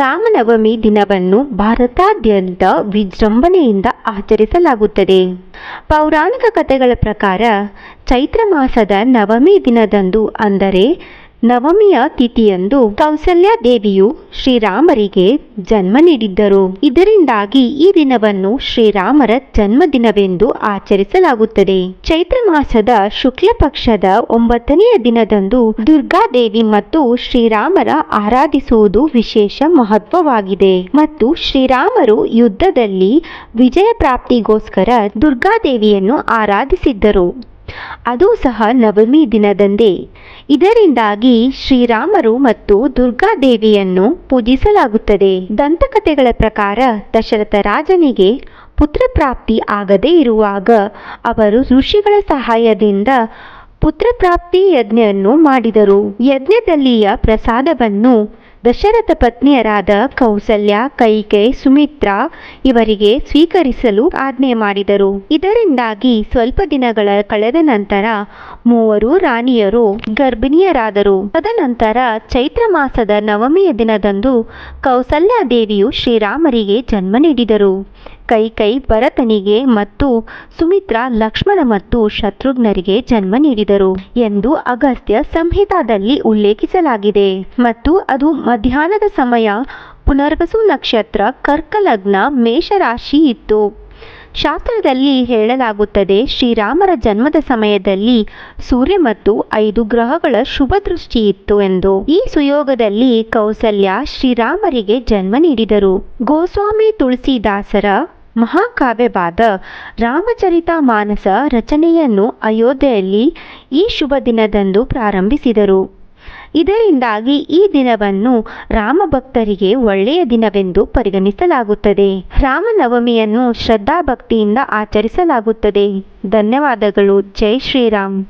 ರಾಮನವಮಿ ದಿನವನ್ನು ಭಾರತಾದ್ಯಂತ ವಿಜೃಂಭಣೆಯಿಂದ ಆಚರಿಸಲಾಗುತ್ತದೆ. ಪೌರಾಣಿಕ ಕಥೆಗಳ ಪ್ರಕಾರ ಚೈತ್ರ ಮಾಸದ ನವಮಿ ದಿನದಂದು ಅಂದರೆ ನವಮಿಯ ತಿಥಿಯಂದು ಕೌಸಲ್ಯ ದೇವಿಯು ಶ್ರೀರಾಮರಿಗೆ ಜನ್ಮ ನೀಡಿದ್ದರು. ಇದರಿಂದಾಗಿ ಈ ದಿನವನ್ನು ಶ್ರೀರಾಮರ ಜನ್ಮದಿನವೆಂದು ಆಚರಿಸಲಾಗುತ್ತದೆ. ಚೈತ್ರ ಮಾಸದ ಶುಕ್ಲ ಪಕ್ಷದ ಒಂಬತ್ತನೆಯ ದಿನದಂದು ದುರ್ಗಾದೇವಿ ಮತ್ತು ಶ್ರೀರಾಮರ ಆರಾಧಿಸುವುದು ವಿಶೇಷ ಮಹತ್ವವಾಗಿದೆ. ಮತ್ತು ಶ್ರೀರಾಮರು ಯುದ್ಧದಲ್ಲಿ ವಿಜಯ ಪ್ರಾಪ್ತಿಗೋಸ್ಕರ ದುರ್ಗಾದೇವಿಯನ್ನು ಆರಾಧಿಸಿದ್ದರು. ಅದು ಸಹ ನವಮಿ ದಿನದಂದೇ. ಇದರಿಂದಾಗಿ ಶ್ರೀರಾಮರು ಮತ್ತು ದುರ್ಗಾದೇವಿಯನ್ನು ಪೂಜಿಸಲಾಗುತ್ತದೆ. ದಂತಕಥೆಗಳ ಪ್ರಕಾರ ದಶರಥ ರಾಜನಿಗೆ ಪುತ್ರಪ್ರಾಪ್ತಿ ಆಗದೇ ಇರುವಾಗ ಅವರು ಋಷಿಗಳ ಸಹಾಯದಿಂದ ಪುತ್ರಪ್ರಾಪ್ತಿ ಯಜ್ಞವನ್ನು ಮಾಡಿದರು. ಯಜ್ಞದಲ್ಲಿಯ ಪ್ರಸಾದವನ್ನು ದಶರಥ ಪತ್ನಿಯರಾದ ಕೌಸಲ್ಯ, ಕೈಕೆ, ಸುಮಿತ್ರಾ ಇವರಿಗೆ ಸ್ವೀಕರಿಸಲು ಆಜ್ಞೆ ಮಾಡಿದರು. ಇದರಿಂದಾಗಿ ಸ್ವಲ್ಪ ದಿನಗಳ ಕಳೆದ ನಂತರ ಮೂವರು ರಾಣಿಯರು ಗರ್ಭಿಣಿಯರಾದರು. ತದನಂತರ ಚೈತ್ರ ಮಾಸದ ನವಮಿಯ ದಿನದಂದು ಕೌಸಲ್ಯಾದೇವಿಯು ಶ್ರೀರಾಮರಿಗೆ ಜನ್ಮ ನೀಡಿದರು. ಕೈಕೈ ಭರತನಿಗೆ ಮತ್ತು ಸುಮಿತ್ರ ಲಕ್ಷ್ಮಣ ಮತ್ತು ಶತ್ರುಘ್ನರಿಗೆ ಜನ್ಮ ನೀಡಿದರು ಎಂದು ಅಗಸ್ತ್ಯ ಸಂಹಿತಾದಲ್ಲಿ ಉಲ್ಲೇಖಿಸಲಾಗಿದೆ. ಮತ್ತು ಅದು ಮಧ್ಯಾಹ್ನದ ಸಮಯ ಪುನರ್ವಸು ನಕ್ಷತ್ರ ಕರ್ಕಲಗ್ನ ಮೇಷರಾಶಿ ಇತ್ತು. ಶಾಸ್ತ್ರದಲ್ಲಿ ಹೇಳಲಾಗುತ್ತದೆ, ಶ್ರೀರಾಮರ ಜನ್ಮದ ಸಮಯದಲ್ಲಿ ಸೂರ್ಯ ಮತ್ತು ಐದು ಗ್ರಹಗಳ ಶುಭ ದೃಷ್ಟಿ ಇತ್ತು ಎಂದು. ಈ ಸುಯೋಗದಲ್ಲಿ ಕೌಸಲ್ಯ ಶ್ರೀರಾಮರಿಗೆ ಜನ್ಮ ನೀಡಿದರು. ಗೋಸ್ವಾಮಿ ತುಳಸಿದಾಸರ ಮಹಾಕಾವ್ಯವಾದ ರಾಮಚರಿತ ಮಾನಸ ರಚನೆಯನ್ನು ಅಯೋಧ್ಯೆಯಲ್ಲಿ ಈ ಶುಭ ದಿನದಂದು ಪ್ರಾರಂಭಿಸಿದರು. ಇದರಿಂದಾಗಿ ಈ ದಿನವನ್ನು ರಾಮಭಕ್ತರಿಗೆ ಒಳ್ಳೆಯ ದಿನವೆಂದು ಪರಿಗಣಿಸಲಾಗುತ್ತದೆ. ರಾಮನವಮಿಯನ್ನು ಶ್ರದ್ಧಾಭಕ್ತಿಯಿಂದ ಆಚರಿಸಲಾಗುತ್ತದೆ. ಧನ್ಯವಾದಗಳು. ಜೈ ಶ್ರೀರಾಮ್.